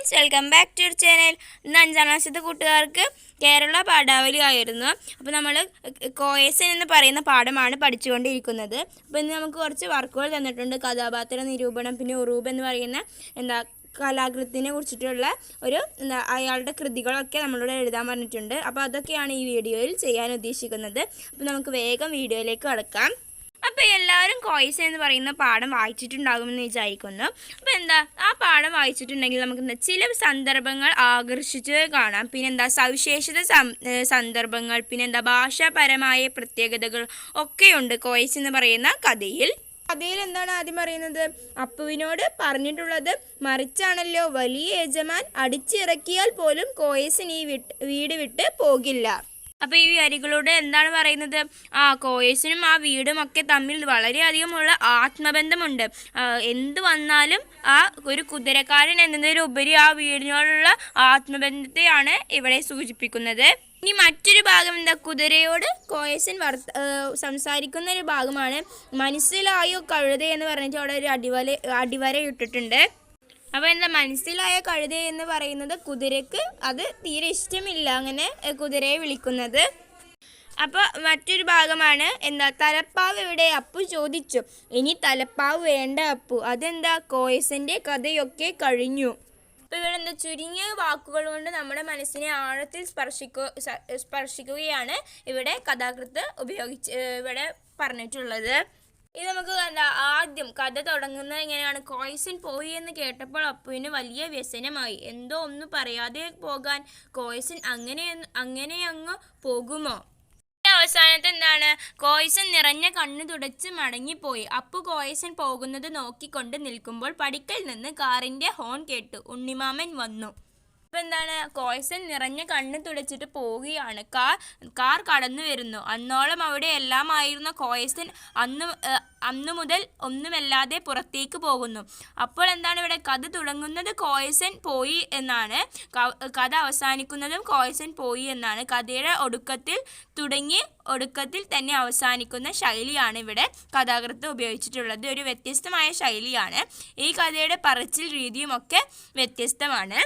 Friends welcome back to your channel. ഇന്ന് അഞ്ചാം ക്ലാസ്സിലത്തെ കൂട്ടുകാർക്ക് കേരള പാഠാവലി ആയിരുന്നു. അപ്പോൾ നമ്മൾ കോയസൻ എന്ന് പറയുന്ന പാഠമാണ് പഠിച്ചുകൊണ്ടിരിക്കുന്നത്. അപ്പോൾ ഇന്ന് നമുക്ക് കുറച്ച് വർക്കുകൾ തന്നിട്ടുണ്ട്. കഥാപാത്ര നിരൂപണം പിന്നെ ഉറൂബ് എന്ന് പറയുന്ന എന്താ കലാകൃത്തിനെ കുറിച്ചിട്ടുള്ള ഒരു എന്താ അയാളുടെ കൃതികളൊക്കെ നമ്മളോട് എഴുതാൻ പറഞ്ഞിട്ടുണ്ട്. അപ്പോൾ അതൊക്കെയാണ് ഈ വീഡിയോയിൽ ചെയ്യാൻ ഉദ്ദേശിക്കുന്നത്. അപ്പോൾ നമുക്ക് വേഗം വീഡിയോയിലേക്ക് കടക്കാം. അപ്പോൾ എല്ലാവരും കോയിസ എന്ന് പറയുന്ന പാഠം വായിച്ചിട്ടുണ്ടാകുമെന്ന് വിചാരിക്കുന്നു. അപ്പോൾ എന്താ ആ പാഠം വായിച്ചിട്ടുണ്ടെങ്കിൽ നമുക്ക് എന്താ ചില സന്ദർഭങ്ങൾ ആകർഷിച്ചത് കാണാം. പിന്നെന്താ സവിശേഷത സന്ദർഭങ്ങൾ പിന്നെന്താ ഭാഷാപരമായ പ്രത്യേകതകൾ ഒക്കെയുണ്ട് കോയിസ് എന്ന് പറയുന്ന കഥയിൽ. കഥയിൽ എന്താണ് ആദ്യം പറയുന്നത്? അപ്പുവിനോട് പറഞ്ഞിട്ടുള്ളത് മറിച്ചാണല്ലോ വലിയ യജമാൻ അടിച്ചിറക്കിയാൽ പോലും കോയസിന് ഈ വീട് വിട്ട് പോകില്ല. അപ്പൊ ഈ വരികളോട് എന്താണ് പറയുന്നത്? ആ കോയേഴ്സിനും ആ വീടും ഒക്കെ തമ്മിൽ വളരെയധികമുള്ള ആത്മബന്ധമുണ്ട്. എന്ത് വന്നാലും ആ ഒരു കുതിരക്കാരൻ എന്നതിലുപരി ആ വീടിനോടുള്ള ആത്മബന്ധത്തെയാണ് ഇവിടെ സൂചിപ്പിക്കുന്നത്. ഇനി മറ്റൊരു ഭാഗം എന്താ? കുതിരയോട് കോയസൻ വർത്ത സംസാരിക്കുന്ന ഒരു ഭാഗമാണ്. മനസ്സിലായോ കഴുത എന്ന് പറഞ്ഞിട്ട് അവിടെ ഒരു അടിവല അടിവര ഇട്ടിട്ടുണ്ട്. അപ്പോൾ എന്താ മനസ്സിലായ കഴുത എന്ന് പറയുന്നത് കുതിരക്ക് അത് തീരെ ഇഷ്ടമില്ല അങ്ങനെ കുതിരയെ വിളിക്കുന്നത്. അപ്പോൾ മറ്റൊരു ഭാഗമാണ് എന്താ തലപ്പാവ് ഇവിടെ അപ്പു ചോദിച്ചു. ഇനി തലപ്പാവ് വേണ്ട അപ്പു. അതെന്താ? കോയസിന്റെ കഥയൊക്കെ കഴിഞ്ഞു. അപ്പോൾ ഇവിടെ എന്താ ചുരുങ്ങിയ വാക്കുകൾ കൊണ്ട് നമ്മുടെ മനസ്സിനെ ആഴത്തിൽ സ്പർശിക്കു സ്പർശിക്കുകയാണ് ഇവിടെ കഥാകൃത്ത് ഉപയോഗിച്ച് ഇവിടെ പറഞ്ഞിട്ടുള്ളത്. ഇത് നമുക്ക് എന്താ ആദ്യം കഥ തുടങ്ങുന്നത് എങ്ങനെയാണ്? കോയ്സൻ പോയി എന്ന് കേട്ടപ്പോൾ അപ്പുവിന് വലിയ വ്യസനമായി. എന്തോ ഒന്നും പറയാതെ പോകാൻ കോയ്സൻ അങ്ങനെ അങ്ങനെ അങ്ങ് പോകുമോ? അവസാനത്തെ എന്താണ്? കോയ്സൻ നിറഞ്ഞ കണ്ണു തുടച്ച് മടങ്ങിപ്പോയി. അപ്പു കോയ്സൻ പോകുന്നത് നോക്കിക്കൊണ്ട് നിൽക്കുമ്പോൾ പടിക്കൽ നിന്ന് കാറിന്റെ ഹോൺ കേട്ടു ഉണ്ണിമാമൻ വന്നു. അപ്പൊ എന്താണ് കോയ്സൻ നിറഞ്ഞ കണ്ണ് തുടച്ചിട്ട് പോവുകയാണ്. കാർ കാർ കടന്നു വരുന്നു. അന്നോളം അവിടെ എല്ലാമായിരുന്ന കോയ്സൻ അന്ന് അന്നു മുതൽ ഒന്നുമല്ലാതെ പുറത്തേക്ക് പോകുന്നു. അപ്പോൾ എന്താണ് ഇവിടെ കഥ തുടങ്ങുന്നത്? കോയസൻ പോയി എന്നാണ്. കഥ അവസാനിക്കുന്നതും കോയസൻ പോയി എന്നാണ്. കഥയുടെ ഒടുക്കത്തിൽ തുടങ്ങി ഒടുക്കത്തിൽ തന്നെ അവസാനിക്കുന്ന ശൈലിയാണ് ഇവിടെ കഥാകൃത്ത് ഉപയോഗിച്ചിട്ടുള്ളത്. ഒരു വ്യത്യസ്തമായ ശൈലിയാണ്. ഈ കഥയുടെ പറച്ചിൽ രീതിയുമൊക്കെ വ്യത്യസ്തമാണ്.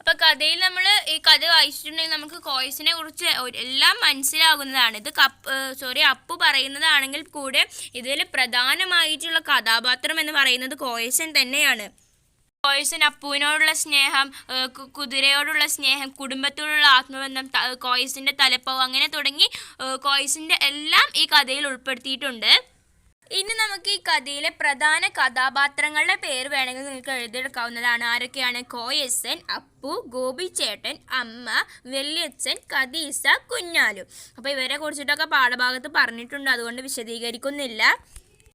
അപ്പൊ കഥയിൽ നമ്മൾ ഈ കഥ വായിച്ചിട്ടുണ്ടെങ്കിൽ നമുക്ക് കോയ്സിനെ കുറിച്ച് എല്ലാം മനസ്സിലാകുന്നതാണ്. ഇത് കപ്പ് സോറി അപ്പു പറയുന്നതാണെങ്കിൽ കൂടെ ഇതിൽ പ്രധാനമായിട്ടുള്ള കഥാപാത്രം എന്ന് പറയുന്നത് കോയസൻ തന്നെയാണ്. കോയസൻ അപ്പുവിനോടുള്ള സ്നേഹം കുതിരയോടുള്ള സ്നേഹം കുടുംബത്തോടുള്ള ആത്മബന്ധം കോയസിന്റെ തലപ്പവ് അങ്ങനെ തുടങ്ങി ഏഹ് കോയസിന്റെ എല്ലാം ഈ കഥയിൽ ഉൾപ്പെടുത്തിയിട്ടുണ്ട്. ഇനി നമുക്ക് ഈ കഥയിലെ പ്രധാന കഥാപാത്രങ്ങളുടെ പേര് വേണമെങ്കിൽ നിങ്ങൾക്ക് എഴുതിയെടുക്കാവുന്നതാണ്. ആരൊക്കെയാണ്? കോയസൻ അപ്പു ഗോപിച്ചേട്ടൻ അമ്മ വെല്ലിയച്ഛൻ കദീസ കുഞ്ഞാലു. അപ്പോൾ ഇവരെ കുറിച്ചിട്ടൊക്കെ പാഠഭാഗത്ത് പറഞ്ഞിട്ടുണ്ട്. അതുകൊണ്ട് വിശദീകരിക്കുന്നില്ല.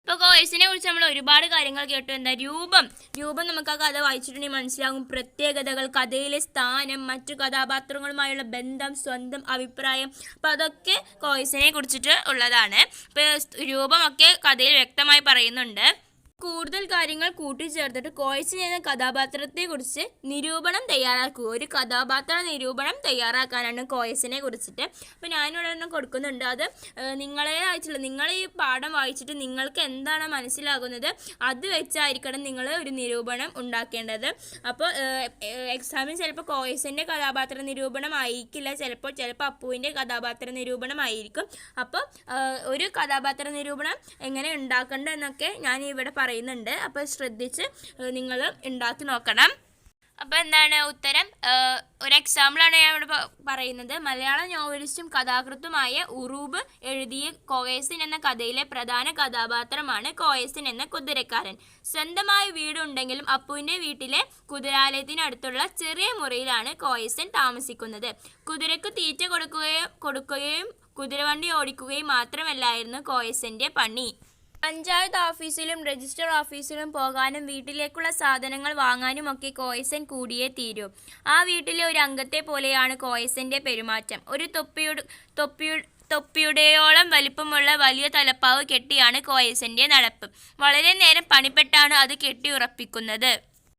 ഇപ്പോൾ കോഴ്സിനെ കുറിച്ച് നമ്മൾ ഒരുപാട് കാര്യങ്ങൾ കേട്ടു. എന്താ രൂപം? രൂപം നമുക്ക് ആ കഥ വായിച്ചിട്ടുണ്ടെങ്കിൽ മനസ്സിലാകും. പ്രത്യേകതകൾ കഥയിലെ സ്ഥാനം മറ്റു കഥാപാത്രങ്ങളുമായുള്ള ബന്ധം സ്വന്തം അഭിപ്രായം. അപ്പോൾ അതൊക്കെ കോഴ്സിനെ കുറിച്ചിട്ട് ഉള്ളതാണ്. ഇപ്പോൾ രൂപമൊക്കെ കഥയിൽ വ്യക്തമായി പറയുന്നുണ്ട്. കൂടുതൽ കാര്യങ്ങൾ കൂട്ടിച്ചേർത്തിട്ട് കോയസിൻ എന്ന കഥാപാത്രത്തെ കുറിച്ച് നിരൂപണം തയ്യാറാക്കുക. ഒരു കഥാപാത്ര നിരൂപണം തയ്യാറാക്കാനാണ് കോയസിനെ കുറിച്ചിട്ട്. അപ്പോൾ ഞാനിവിടെ തന്നെ കൊടുക്കുന്നുണ്ട്. അത് നിങ്ങളെ വായിച്ചിട്ടുള്ള നിങ്ങൾ ഈ പാഠം വായിച്ചിട്ട് നിങ്ങൾക്ക് എന്താണ് മനസ്സിലാകുന്നത്? അത് വെച്ചായിരിക്കണം നിങ്ങൾ ഒരു നിരൂപണം ഉണ്ടാക്കേണ്ടത്. അപ്പോൾ എക്സാമിന് ചിലപ്പോൾ കോയസിന്റെ കഥാപാത്ര നിരൂപണം ആയിരിക്കില്ല. ചിലപ്പോൾ ചിലപ്പോൾ അപ്പുവിന്റെ കഥാപാത്ര നിരൂപണമായിരിക്കും അപ്പോൾ ഒരു കഥാപാത്ര നിരൂപണം എങ്ങനെ ഉണ്ടാക്കേണ്ടതെന്നൊക്കെ ഞാൻ ഇവിടെ പറയുന്നുണ്ട്. അപ്പോൾ ശ്രദ്ധിച്ച് നിങ്ങൾ ഉണ്ടാക്കി നോക്കണം. അപ്പോൾ എന്താണ് ഉത്തരം? ഒരു എക്സാമ്പിളാണ് ഞാൻ ഇവിടെ പറയുന്നത്. മലയാള നോവലിസ്റ്റും കഥാകൃത്തുമായ ഉറൂബ് എഴുതിയ കോയസിൻ എന്ന കഥയിലെ പ്രധാന കഥാപാത്രമാണ് കോയസിൻ എന്ന കുതിരക്കാരൻ. സ്വന്തമായ വീടുണ്ടെങ്കിലും അപ്പുവിന്റെ വീട്ടിലെ കുതിരാലയത്തിനടുത്തുള്ള ചെറിയ മുറിയിലാണ് കോയസൻ താമസിക്കുന്നത്. കുതിരക്ക് തീറ്റ കൊടുക്കുകയും കൊടുക്കുകയും കുതിരവണ്ടി ഓടിക്കുകയും മാത്രമല്ലായിരുന്നു കോയസിന്റെ പണി. പഞ്ചായത്ത് ഓഫീസിലും രജിസ്റ്റർ ഓഫീസിലും പോകാനും വീട്ടിലേക്കുള്ള സാധനങ്ങൾ വാങ്ങാനും ഒക്കെ കോയസൻ കൂടിയേ തീരൂ. ആ വീട്ടിലെ ഒരു അംഗത്തെ പോലെയാണ് കോയസന്റെ പെരുമാറ്റം. ഒരു തൊപ്പിയുടെ തൊപ്പിയു തൊപ്പിയുടെയോളം വലിപ്പമുള്ള വലിയ തലപ്പാവ് കെട്ടിയാണ് കോയസന്റെ നടപ്പ്. വളരെ നേരം പണിപ്പെട്ടാണ് അത് കെട്ടി ഉറപ്പിക്കുന്നത്.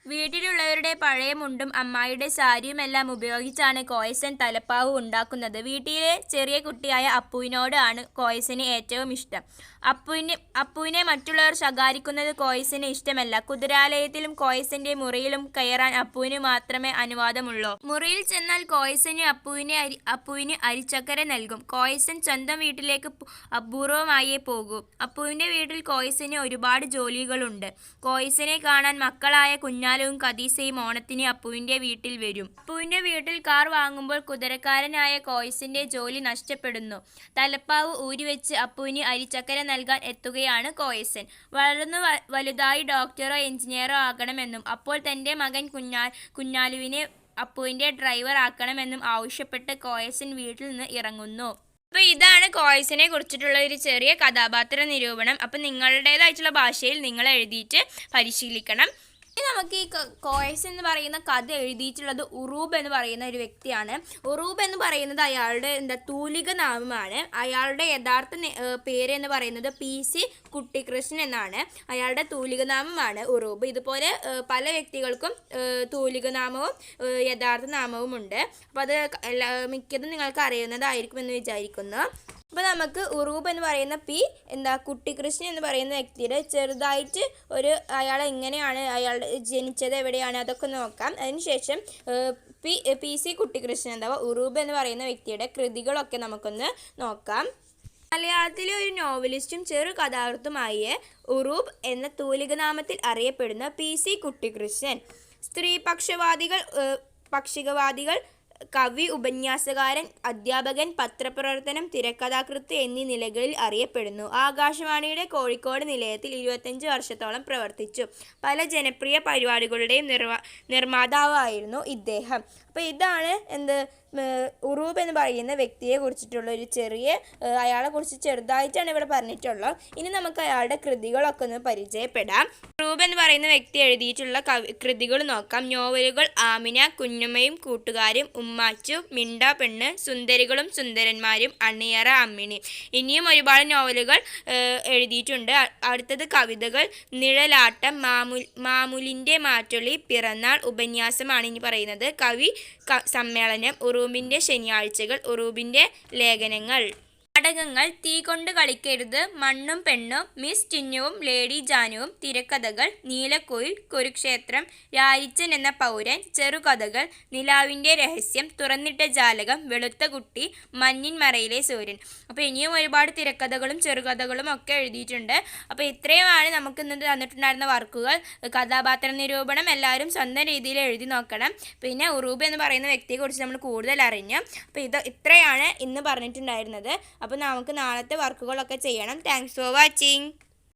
വീട്ടിലുള്ളവരുടെ പഴയ മുണ്ടും അമ്മായിയുടെ സാരിയുമെല്ലാം ഉപയോഗിച്ചാണ് കോയസൻ തലപ്പാവ് ഉണ്ടാക്കുന്നത്. വീട്ടിലെ ചെറിയ കുട്ടിയായ അപ്പുവിനോടാണ് കോയസന് ഏറ്റവും ഇഷ്ടം. അപ്പുവിനെ അപ്പുവിനെ മറ്റുള്ളവർ ശകാരിക്കുന്നത് കോയസിന് ഇഷ്ടമല്ല. കുതിരാലയത്തിലും കോയസിന്റെ മുറിയിലും കയറാൻ അപ്പുവിന് മാത്രമേ അനുവാദമുള്ളൂ. മുറിയിൽ ചെന്നാൽ കോയസിന് അപ്പുവിനെ അരി അപ്പുവിന് അരിച്ചക്കര നൽകും. കോയസൻ സ്വന്തം വീട്ടിലേക്ക് അപൂർവമായേ പോകൂ. അപ്പുവിന്റെ വീട്ടിൽ കോയസിന് ഒരുപാട് ജോലികളുണ്ട്. കോയസിനെ കാണാൻ മക്കളായ കുഞ്ഞാലവും കദീസയും ഓണത്തിന് അപ്പുവിന്റെ വീട്ടിൽ വരും. അപ്പുവിന്റെ വീട്ടിൽ കാർ വാങ്ങുമ്പോൾ കുതിരക്കാരനായ കോയസിന്റെ ജോലി നഷ്ടപ്പെടുന്നു. തലപ്പാവ് ഊരി വെച്ച് അപ്പുവിന് അരിച്ചക്കര നൽകാൻ എത്തുകയാണ് കോയസൻ. വളർന്നു വലുതായി ഡോക്ടറോ എഞ്ചിനീയറോ ആകണമെന്നും അപ്പോൾ തന്റെ മകൻ കുഞ്ഞാ കുഞ്ഞാലുവിനെ അപ്പുവിന്റെ ഡ്രൈവർ ആക്കണമെന്നും ആവശ്യപ്പെട്ട് കോയസൻ വീട്ടിൽ നിന്ന് ഇറങ്ങുന്നു. അപ്പോൾ ഇതാണ് കോയസിനെ കുറിച്ചിട്ടുള്ള ഒരു ചെറിയ കഥാപാത്ര നിരൂപണം. അപ്പോൾ നിങ്ങളുടേതായിട്ടുള്ള ഭാഷയിൽ നിങ്ങൾ എഴുതിയിട്ട് പരിശീലിക്കണം. ഇനി നമുക്ക് ഈ കോയസ് എന്ന് പറയുന്ന കഥ എഴുതിയിട്ടുള്ളത് ഉറൂബ് എന്ന് പറയുന്ന ഒരു വ്യക്തിയാണ്. ഉറൂബ് എന്ന് പറയുന്നത് അയാളുടെ എന്താ തൂലിക നാമമാണ്. അയാളുടെ യഥാർത്ഥ പേര് എന്ന് പറയുന്നത് പി സി കുട്ടിക്കൃഷ്ണൻ എന്നാണ്. അയാളുടെ തൂലിക നാമമാണ് ഉറൂബ്. ഇതുപോലെ പല വ്യക്തികൾക്കും തൂലിക നാമവും യഥാർത്ഥ നാമവും ഉണ്ട് അപ്പോൾ അത് മിക്കതും നിങ്ങൾക്ക് അറിയുന്നതായിരിക്കുമെന്ന് വിചാരിക്കുന്നു. അപ്പോൾ നമുക്ക് ഉറൂബ് എന്ന് പറയുന്ന പി എന്താ കുട്ടിക്കൃഷ്ണൻ എന്ന് പറയുന്ന വ്യക്തിയുടെ ചെറുതായിട്ട് ഒരു അയാൾ എങ്ങനെയാണ് അയാൾ ജനിച്ചത് എവിടെയാണ് അതൊക്കെ നോക്കാം. അതിനുശേഷം പി പി സി കുട്ടിക്കൃഷ്ണൻ എന്താ ഉറൂബ് എന്ന് പറയുന്ന വ്യക്തിയുടെ കൃതികളൊക്കെ നമുക്കൊന്ന് നോക്കാം. മലയാളത്തിലെ ഒരു നോവലിസ്റ്റും ചെറു കഥാകൃത്തുമായ ഉറൂബ് എന്ന തൂലികനാമത്തിൽ അറിയപ്പെടുന്ന പി സി കുട്ടിക്കൃഷ്ണൻ സ്ത്രീപക്ഷവാദികൾ പക്ഷികവാദികൾ കവി ഉപന്യാസകാരൻ അധ്യാപകൻ പത്രപ്രവർത്തനം തിരക്കഥാകൃത്ത് എന്നീ നിലകളിൽ അറിയപ്പെടുന്നു. ആകാശവാണിയുടെ കോഴിക്കോട് നിലയത്തിൽ ഇരുപത്തഞ്ച് വർഷത്തോളം പ്രവർത്തിച്ചു. പല ജനപ്രിയ പരിപാടികളുടെയും നിർവ നിർമ്മാതാവായിരുന്നു ഇദ്ദേഹം. അപ്പോൾ ഇതാണ് എന്ത് ഉറൂബ് എന്ന് പറയുന്ന വ്യക്തിയെ കുറിച്ചിട്ടുള്ള ഒരു ചെറിയ അയാളെ കുറിച്ച് ചെറുതായിട്ടാണ് ഇവിടെ പറഞ്ഞിട്ടുള്ളത്. ഇനി നമുക്ക് അയാളുടെ കൃതികളൊക്കെ ഒന്ന് പരിചയപ്പെടാം. ഉറൂബ് എന്ന് പറയുന്ന വ്യക്തി എഴുതിയിട്ടുള്ള കൃതികൾ നോക്കാം. നോവലുകൾ ആമിന കുഞ്ഞമ്മയും കൂട്ടുകാരും ഉമ്മാച്ചു മിണ്ട പെണ്ണ് സുന്ദരികളും സുന്ദരന്മാരും അണിയറ അമ്മിണി. ഇനിയും ഒരുപാട് നോവലുകൾ എഴുതിയിട്ടുണ്ട്. അടുത്തത് കവിതകൾ നിഴലാട്ടം മാമു മാമുലിന്റെ മാറ്റൊളി പിറന്നാൾ ഉപന്യാസമാണ് ഇനി പറയുന്നത്. കവി സമ്മേളനം സമ്മേളനം ഉറൂബിന്റെ ശനിയാഴ്ചകൾ ഉറൂബിന്റെ ലേഖനങ്ങൾ. നാടകങ്ങൾ തീ കൊണ്ട് കളിക്കരുത്. മണ്ണും പെണ്ണും മിസ് ചിന്നുവും ലേഡി ജാനുവും തിരക്കഥകൾ നീലക്കോയിൽ കുരുക്ഷേത്രം രാരിച്ചൻ എന്ന പൗരൻ ചെറുകഥകൾ നിലാവിന്റെ രഹസ്യം തുറന്നിട്ട ജാലകം വെളുത്ത കുട്ടി മഞ്ഞിൻ മറയിലെ സൂര്യൻ. അപ്പോൾ ഇനിയും ഒരുപാട് തിരക്കഥകളും ചെറുകഥകളും ഒക്കെ എഴുതിയിട്ടുണ്ട്. അപ്പോൾ ഇത്രയുമാണ് നമുക്ക് ഇന്ന് തന്നിട്ടുണ്ടായിരുന്ന വർക്കുകൾ. കഥാപാത്ര നിരൂപണം എല്ലാവരും സ്വന്തം രീതിയിൽ എഴുതി നോക്കണം. പിന്നെ ഉറൂബ് എന്ന് പറയുന്ന വ്യക്തിയെക്കുറിച്ച് നമ്മൾ കൂടുതൽ അറിഞ്ഞു. അപ്പോൾ ഇത് ഇത്രയാണ് ഇന്ന് പറഞ്ഞിട്ടുണ്ടായിരുന്നത്. അപ്പോൾ നമുക്ക് നാളത്തെ വർക്കുകളൊക്കെ ചെയ്യണം. Thanks for watching